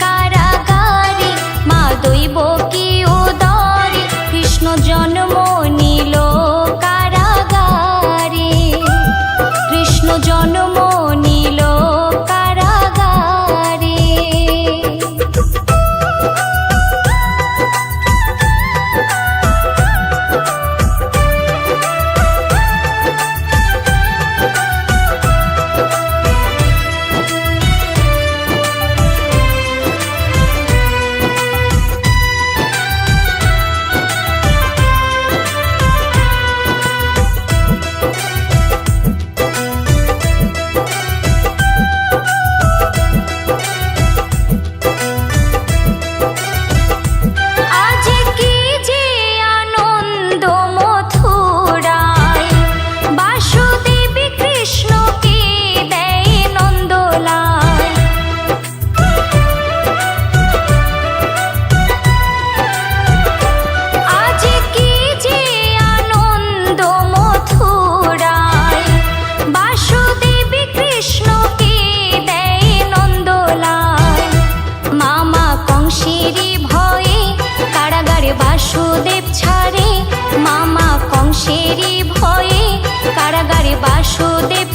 কারাগারে মা দৈব কি ও দরে? কৃষ্ণ জন্মনি বাসুদেব